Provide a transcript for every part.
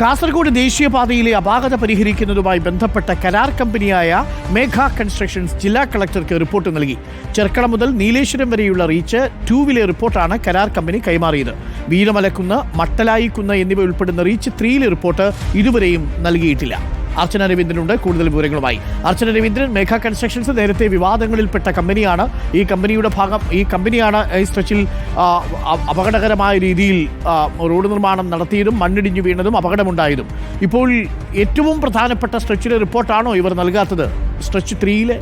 കാസർഗോഡ് ദേശീയപാതയിലെ അപാകത പരിഹരിക്കുന്നതുമായി ബന്ധപ്പെട്ട കരാർ കമ്പനിയായ മേഘ കൺസ്ട്രക്ഷൻസ് ജില്ലാ കളക്ടർക്ക് റിപ്പോർട്ട് നൽകി. ചെർക്കള മുതൽ നീലേശ്വരം വരെയുള്ള റീച്ച് ടൂവിലെ റിപ്പോർട്ടാണ് കരാർ കമ്പനി കൈമാറിയത്. വീരമലക്കുന്ന് മട്ടലായിക്കുന്ന് എന്നിവ ഉൾപ്പെടുന്ന റീച്ച് ത്രീയിലെ റിപ്പോർട്ട് ഇതുവരെയും നൽകിയിട്ടില്ല. അർച്ചന രവീന്ദ്രനുണ്ട്. കൂടുതൽ വിവരങ്ങളുമായി അർച്ചന രവീന്ദ്രൻ മേഘ കൺസ്ട്രക്ഷൻസ് നേരത്തെ വിവാദങ്ങളിൽപ്പെട്ട കമ്പനിയാണ്. ഈ കമ്പനിയുടെ ഭാഗം ഈ കമ്പനിയാണ് ഈ സ്ട്രെച്ചിൽ അപകടകരമായ രീതിയിൽ റോഡ് നിർമ്മാണം നടത്തിയതും മണ്ണിടിഞ്ഞു വീണതും അപകടമുണ്ടായതും. ഇപ്പോൾ ഏറ്റവും പ്രധാനപ്പെട്ട സ്ട്രെച്ചിലെ റിപ്പോർട്ടാണോ ഇവർ നൽകാത്തത്? സ്ട്രെച്ച് ത്രീയിലെ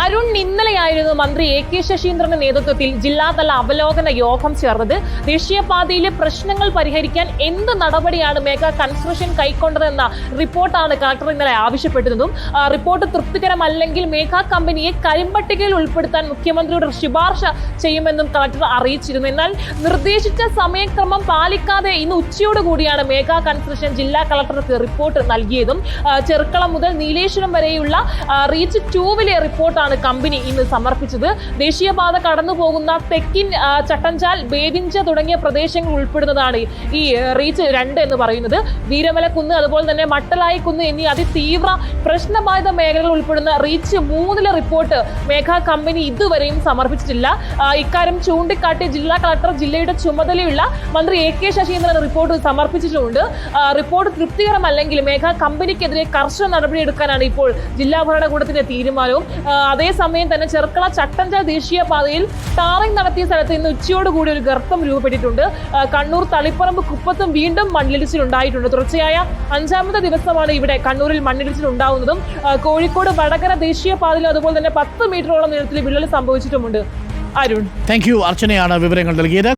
അരുൺ ഇന്നലെയായിരുന്നു മന്ത്രി എ കെ ശശീന്ദ്രന്റെ നേതൃത്വത്തിൽ ജില്ലാതല അവലോകന യോഗം ചേർന്നത്. ദേശീയപാതയിലെ പ്രശ്നങ്ങൾ പരിഹരിക്കാൻ എന്ത് നടപടിയാണ് മേഘ കൺസ്ട്രക്ഷൻ കൈക്കൊണ്ടതെന്ന റിപ്പോർട്ടാണ് കളക്ടർ ഇന്നലെ ആവശ്യപ്പെട്ടതും റിപ്പോർട്ട് തൃപ്തികരമല്ലെങ്കിൽ മേഘ കമ്പനിയെ കരിമ്പട്ടികയിൽ ഉൾപ്പെടുത്താൻ മുഖ്യമന്ത്രിയുടെ ശുപാർശ ചെയ്യുമെന്നും കളക്ടർ അറിയിച്ചിരുന്നു. എന്നാൽ നിർദ്ദേശിച്ച സമയക്രമം പാലിക്കാതെ ഇന്ന് ഉച്ചയോടുകൂടിയാണ് മേഘ കൺസ്ട്രക്ഷൻ ജില്ലാ കളക്ടർക്ക് റിപ്പോർട്ട് നൽകിയതും. ചെറുക്കളം മുതൽ നീലേശ്വരം വരെയുള്ള റീച്ച് ടൂവിലെ റിപ്പോർട്ടാണ് കമ്പനി ഇന്ന് സമർപ്പിച്ചത്. ദേശീയപാത കടന്നു പോകുന്ന തെക്കിൻ ചട്ടഞ്ചാൽ ബേദിഞ്ച തുടങ്ങിയ പ്രദേശങ്ങൾ ഉൾപ്പെടുന്നതാണ് ഈ റീച്ച് രണ്ട് എന്ന് പറയുന്നത്. വീരമല കുന്ന് അതുപോലെ തന്നെ മട്ടലായി കുന്ന് എന്നീ അതിതീവ്ര പ്രശ്നബാധിത മേഖലകൾ ഉൾപ്പെടുന്ന റീച്ച് മൂന്നിലെ റിപ്പോർട്ട് മേഘ കമ്പനി ഇതുവരെയും സമർപ്പിച്ചിട്ടില്ല. ഇക്കാര്യം ചൂണ്ടിക്കാട്ടി ജില്ലാ കളക്ടർ ജില്ലയുടെ ചുമതലയുള്ള മന്ത്രി എ കെ ശശീന്ദ്രൻ റിപ്പോർട്ട് സമർപ്പിച്ചിട്ടുണ്ട്. റിപ്പോർട്ട് തൃപ്തികരമല്ലെങ്കിൽ മേഘ കമ്പനിക്കെതിരെ കർശന നടപടിയെടുക്കാനാണ് ഇപ്പോൾ ജില്ലാ ഭരണകൂടത്തിന്റെ തീരുമാനവും. അതേസമയം തന്നെ ചെറുക്കള ചെർക്കള ദേശീയ ദേശീയപാതയിൽ ടാറിംഗ് നടത്തിയ സ്ഥലത്ത് ഇന്ന് ഉച്ചയോടുകൂടി ഒരു ഗർത്തം രൂപപ്പെട്ടിട്ടുണ്ട്. കണ്ണൂർ തളിപ്പറമ്പ് കുപ്പത്തും വീണ്ടും മണ്ണിടിച്ചിൽ ഉണ്ടായിട്ടുണ്ട് തുടർച്ചയായ അഞ്ചാമത്തെ ദിവസമാണ് ഇവിടെ കണ്ണൂരിൽ മണ്ണിടിച്ചിൽ ഉണ്ടാവുന്നതും. കോഴിക്കോട് വടകര ദേശീയപാതയിലും അതുപോലെ തന്നെ പത്ത് മീറ്ററോളം നീളത്തിൽ വിള്ളൽ സംഭവിച്ചിട്ടുമുണ്ട്. അരുൺ. താങ്ക് യു അർച്ചനയാണ് വിവരങ്ങൾ നൽകിയത്.